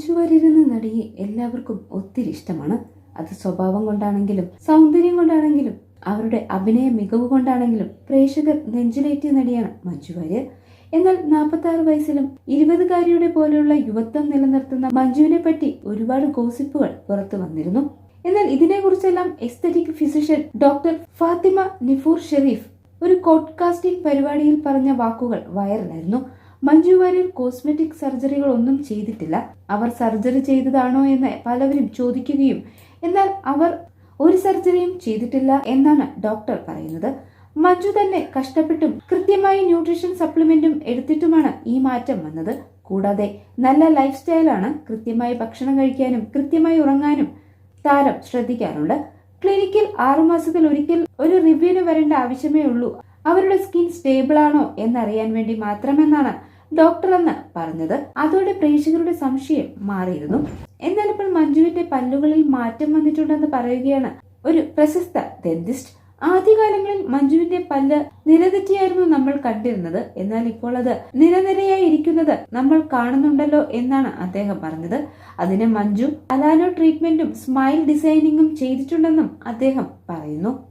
മഞ്ജു നടിയെ എല്ലാവർക്കും ഒത്തിരി ഇഷ്ടമാണ്. അത് സ്വഭാവം കൊണ്ടാണെങ്കിലും സൗന്ദര്യം കൊണ്ടാണെങ്കിലും അവരുടെ അഭിനയ മികവ് കൊണ്ടാണെങ്കിലും പ്രേക്ഷകർ നെഞ്ചിലേറ്റിയ നടിയാണ് മഞ്ജു വാര്യർ. എന്നാൽ നാൽപ്പത്തി ആറ് വയസ്സിലും ഇരുപതുകാരിയുടെ പോലെയുള്ള യുവത്വം നിലനിർത്തുന്ന മഞ്ജുവിനെ പറ്റി ഒരുപാട് ഗോസിപ്പുകൾ പുറത്തു വന്നിരുന്നു. എന്നാൽ ഇതിനെക്കുറിച്ചെല്ലാം aesthetic physician doctor Fathima Nifoor Sherif ഒരു കോഡ്കാസ്റ്റിംഗ് പരിപാടിയിൽ പറഞ്ഞ വാക്കുകൾ വൈറലായിരുന്നു. മഞ്ജു വാര്യർ കോസ്മെറ്റിക് സർജറികൾ ഒന്നും ചെയ്തിട്ടില്ല. അവർ സർജറി ചെയ്തതാണോ എന്ന് പലവരും ചോദിക്കുകയും എന്നാൽ അവർ ഒരു സർജറിയും ചെയ്തിട്ടില്ല എന്നാണ് ഡോക്ടർ പറയുന്നത്. മഞ്ജു തന്നെ കഷ്ടപ്പെട്ടും കൃത്യമായി ന്യൂട്രീഷൻ സപ്ലിമെന്റും എടുത്തിട്ടുമാണ് ഈ മാറ്റം വന്നത്. കൂടാതെ നല്ല ലൈഫ് സ്റ്റൈലാണ് കൃത്യമായി ഭക്ഷണം കഴിക്കാനും കൃത്യമായി ഉറങ്ങാനും താരം ശ്രദ്ധിക്കാറുണ്ട്. ക്ലിനിക്കിൽ ആറുമാസത്തിൽ ഒരിക്കൽ ഒരു റിവ്യൂവിന് വരേണ്ട ആവശ്യമേ ഉള്ളൂ. അവരുടെ സ്കിൻ സ്റ്റേബിൾ ആണോ എന്നറിയാൻ വേണ്ടി മാത്രമെന്നാണ് ഡോക്ടർ എന്ന് പറഞ്ഞത്. അതോടെ പ്രേക്ഷകരുടെ സംശയം മാറിയിരുന്നു. എന്നാൽ ഇപ്പോൾ മഞ്ജുവിന്റെ പല്ലുകളിൽ മാറ്റം വന്നിട്ടുണ്ടെന്ന് പറയുകയാണ് ഒരു പ്രശസ്ത ഡെന്റിസ്റ്റ്. ആദ്യകാലങ്ങളിൽ മഞ്ജുവിന്റെ പല്ല് നിലതെറ്റിയായിരുന്നു നമ്മൾ കണ്ടിരുന്നത്. എന്നാൽ ഇപ്പോൾ അത് നിരനിരയായി ഇരിക്കുന്നത് നമ്മൾ കാണുന്നുണ്ടല്ലോ എന്നാണ് അദ്ദേഹം പറഞ്ഞത്. അതിന് മഞ്ജു അലാനോ ട്രീറ്റ്മെന്റും സ്മൈൽ ഡിസൈനിങ്ങും ചെയ്തിട്ടുണ്ടെന്നും അദ്ദേഹം പറയുന്നു.